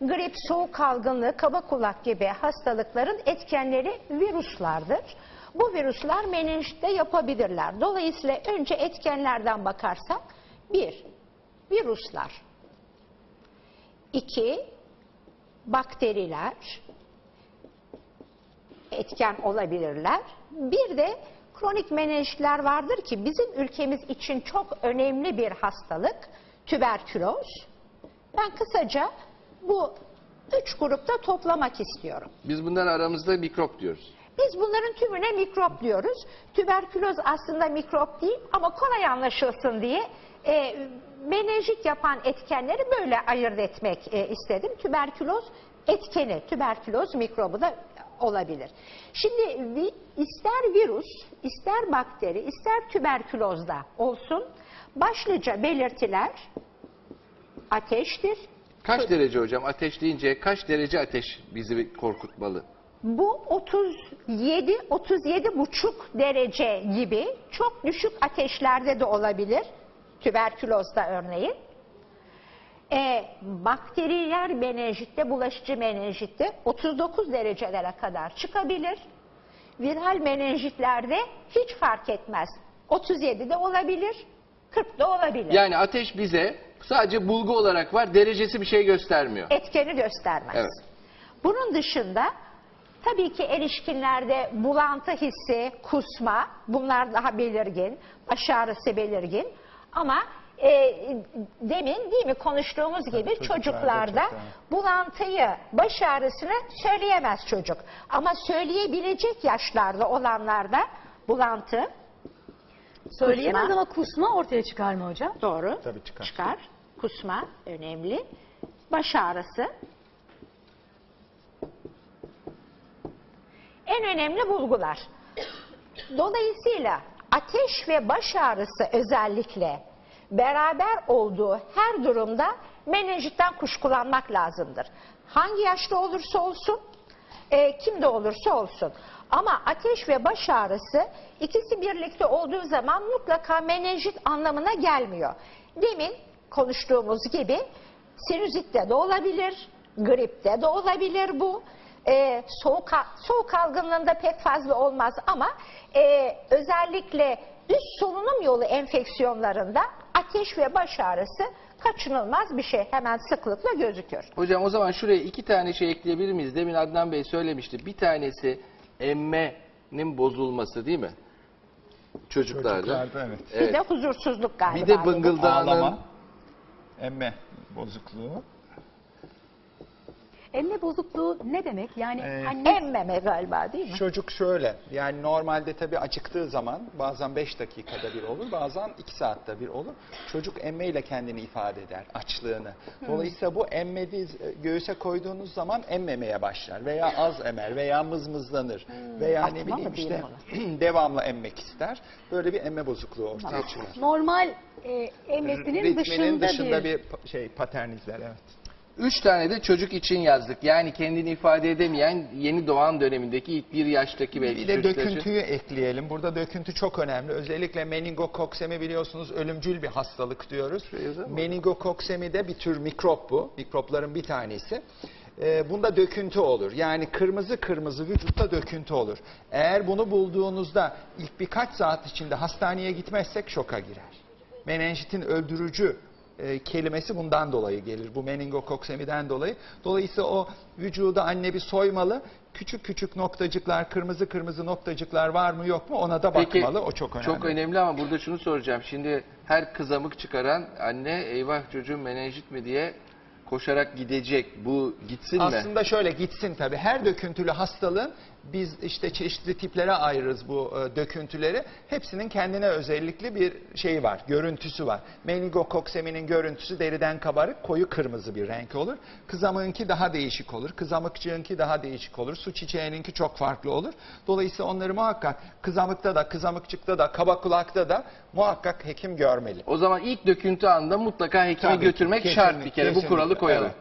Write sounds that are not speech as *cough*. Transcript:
Grip, soğuk algınlığı, kaba kulak gibi hastalıkların etkenleri virüslardır. Bu virüsler menenjitte yapabilirler. Dolayısıyla önce etkenlerden bakarsak, bir, virüsler. İki, bakteriler etken olabilirler. Bir de kronik menenjitler vardır ki bizim ülkemiz için çok önemli bir hastalık, tüberküloz. Ben kısaca bu üç grupta toplamak istiyorum. Biz bundan aramızda mikrop diyoruz. Biz bunların tümüne mikrop diyoruz. Tüberküloz aslında mikrop değil ama kolay anlaşılsın diye e, menenjit yapan etkenleri böyle ayırt etmek e, istedim. Tüberküloz etkeni, tüberküloz mikrobu da olabilir. Şimdi vi- ister virüs, ister bakteri, ister tüberkülozda olsun başlıca belirtiler ateştir, Kaç derece hocam? Ateş deyince kaç derece ateş bizi korkutmalı? Bu 37 37 buçuk derece gibi çok düşük ateşlerde de olabilir. Tüberkülozda örneğin. E, bakteriyer menenjitte, bulaşıcı menenjitte 39 derecelere kadar çıkabilir. Viral menenjitlerde hiç fark etmez. 37'de olabilir, 40'da olabilir. Yani ateş bize sadece bulgu olarak var, derecesi bir şey göstermiyor. etkeni göstermez. Evet. Bunun dışında tabii ki erişkinlerde bulantı hissi, kusma bunlar daha belirgin, baş ağrısı belirgin ama e, demin değil mi konuştuğumuz gibi çocuklarda çocuklarda bulantıyı, baş ağrısını söyleyemez çocuk. Ama söyleyebilecek yaşlarda olanlarda bulantı, Söyleyemez kusma- ama kusma ortaya çıkar mı hocam? Doğru. Tabii çıkar. Çıkar. Kusma önemli. Baş ağrısı. En önemli bulgular. Dolayısıyla ateş ve baş ağrısı özellikle beraber olduğu her durumda menenjitten kuşkulanmak lazımdır. Hangi yaşta olursa olsun, e, kimde olursa olsun. Ama ateş ve baş ağrısı ikisi birlikte olduğu zaman mutlaka menenjit anlamına gelmiyor. Demin konuştuğumuz gibi sinüzitte de olabilir, gripte de olabilir bu. E, soğuk, soğuk algınlığında pek fazla olmaz ama e, özellikle üst solunum yolu enfeksiyonlarında ateş ve baş ağrısı kaçınılmaz bir şey. Hemen sıklıkla gözükür. Hocam o zaman şuraya iki tane şey ekleyebilir miyiz? Demin Adnan Bey söylemişti. Bir tanesi emmenin bozulması değil mi? Çocuklarda. Çocuklarda evet. Bir Evet. de huzursuzluk galiba. Bir de bıngıldağının Ağlama, emme bozukluğu. Emme bozukluğu ne demek? Yani Ee, anne Emmeme galiba değil mi? Çocuk şöyle yani normalde tabii acıktığı zaman bazen 5 dakikada bir olur bazen 2 saatte bir olur. Çocuk emmeyle kendini ifade eder açlığını. Dolayısıyla bu emmediği göğüse koyduğunuz zaman emmemeye başlar veya az emer veya mızmızlanır veya Atma ne mı bileyim işte *clears throat* devamlı emmek ister. Böyle bir emme bozukluğu ortaya çıkar. normal e, emmesinin Ritminin dışında, dışında bir... bir pa- şey patern izler evet. Üç tane de çocuk için yazdık. Yani kendini ifade edemeyen yeni doğan dönemindeki ilk bir yaştaki belki Bir de çocuklar için. döküntüyü ekleyelim. Burada döküntü çok önemli. Özellikle meningokoksemi biliyorsunuz ölümcül bir hastalık diyoruz. mı? Meningokoksemi de bir tür mikrop bu. Mikropların bir tanesi. Ee, bunda döküntü olur. Yani kırmızı kırmızı vücutta döküntü olur. Eğer bunu bulduğunuzda ilk birkaç saat içinde hastaneye gitmezsek şoka girer. Menenjitin öldürücü e, kelimesi bundan dolayı gelir. Bu meningokoksemiden dolayı. Dolayısıyla o vücuda anne bir soymalı. Küçük küçük noktacıklar, kırmızı kırmızı noktacıklar var mı yok mu ona da Peki, bakmalı. O çok önemli. Çok önemli ama burada şunu soracağım. Şimdi her kızamık çıkaran anne eyvah çocuğum menenjit mi diye koşarak gidecek. Bu gitsin mi? Aslında şöyle gitsin tabii. Her döküntülü hastalığın biz işte çeşitli tiplere ayırırız bu e, döküntüleri. Hepsinin kendine özellikli bir şeyi var, görüntüsü var. Meningokokseminin görüntüsü deriden kabarık, koyu kırmızı bir renk olur. Kızamığınki daha değişik olur. Kızamıkçığınki daha değişik olur. Su çiçeğininki çok farklı olur. Dolayısıyla onları muhakkak kızamıkta da, kızamıkçıkta da, kaba kulakta da muhakkak hekim görmeli. O zaman ilk döküntü anında mutlaka hekime Tabii, götürmek kesinlikle, şart bir kere. Bu kesinlikle, kuralı koyalım. evet.